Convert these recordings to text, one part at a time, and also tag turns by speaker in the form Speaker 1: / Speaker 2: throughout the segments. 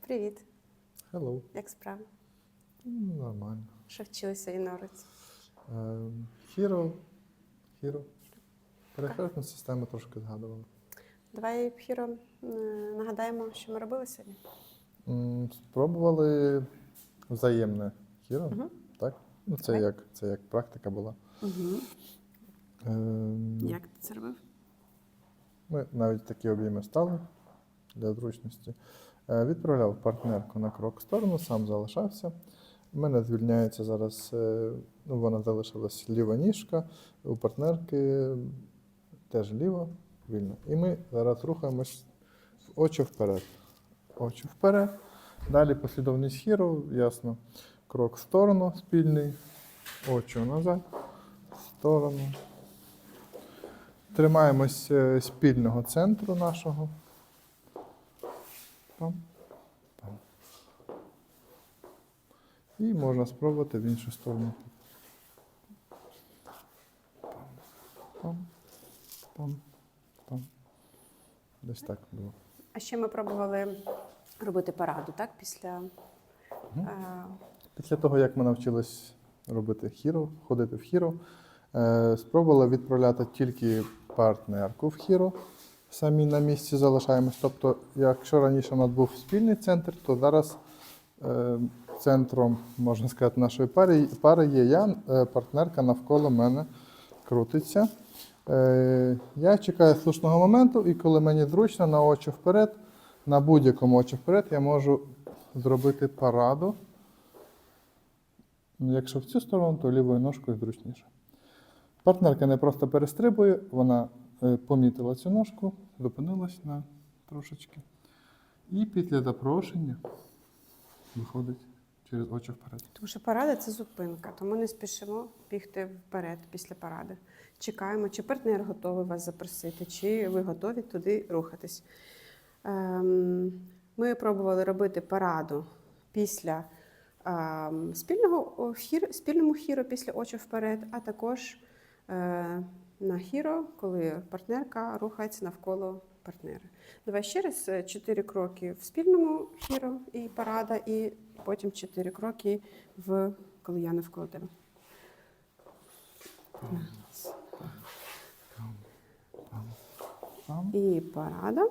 Speaker 1: Привіт,
Speaker 2: Hello.
Speaker 1: як справи?
Speaker 2: Ну, Нормально.
Speaker 1: Що вчилися і?
Speaker 2: Ем, Hero. Hero. Перехресну систему трошки згадували.
Speaker 1: Давай, Пхіро, е, нагадаємо, що ми робили сьогодні.
Speaker 2: Спробували взаємне Hero,
Speaker 1: Мгм.
Speaker 2: так? Ну, це
Speaker 1: Давай.
Speaker 2: як, це як практика була.
Speaker 1: Угу.
Speaker 2: Ем,
Speaker 1: Як ти це робив?
Speaker 2: Ми навіть такі обійми стали для зручності. Е, Відправляв партнерку на крок в сторону, сам залишався. У мене звільняється зараз, е, ну, вона залишилась ліва ніжка, у партнерки теж ліва, вільно. І ми зараз рухаємось очі вперед. Очі вперед. Далі послідовність хіру, ясно. Крок в сторону спільний, очі назад, в сторону. Тримаємось е, спільного центру нашого. Пам, пам. І можна спробувати в іншу сторону. Пам, пам, пам. Десь так було.
Speaker 1: А ще ми пробували робити параду, так? Після
Speaker 2: Мгм.
Speaker 1: е,
Speaker 2: Після того, як ми навчились робити хіро, ходити в хіро, е, спробували відправляти тільки партнерку в хіро. Самі на місці залишаємось. Тобто, якщо раніше у нас був спільний центр, то зараз е, центром, можна сказати, нашої пари, пари є я, е, партнерка навколо мене крутиться. Е, я чекаю слушного моменту, і коли мені зручно, на очі вперед, на будь-якому очі вперед, я можу зробити параду. Ну, Якщо в цю сторону, то лівою ножкою зручніше. Партнерка не просто перестрибує, вона помітила цю ножку, зупинилась на трошечки. І після запрошення виходить через очі вперед.
Speaker 1: Тому що парада це зупинка, тому не спішимо бігти вперед після паради. Чекаємо, чи партнер готовий вас запросити, чи ви готові туди рухатись. Ем, Ми пробували робити параду після ем, спільного о, хір, спільному хіро після очі вперед, а також е, на хіро, коли партнерка рухається навколо партнера. Давай ще раз е, чотири кроки в спільному хіро і парада, і потім чотири кроки в коли я навколо тебе. І парада.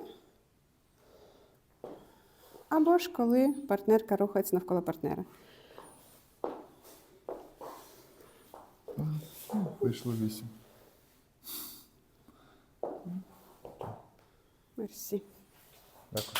Speaker 1: Або ж коли партнерка рухається навколо партнера.
Speaker 2: Вийшло вісім. Merci.
Speaker 1: D'accord.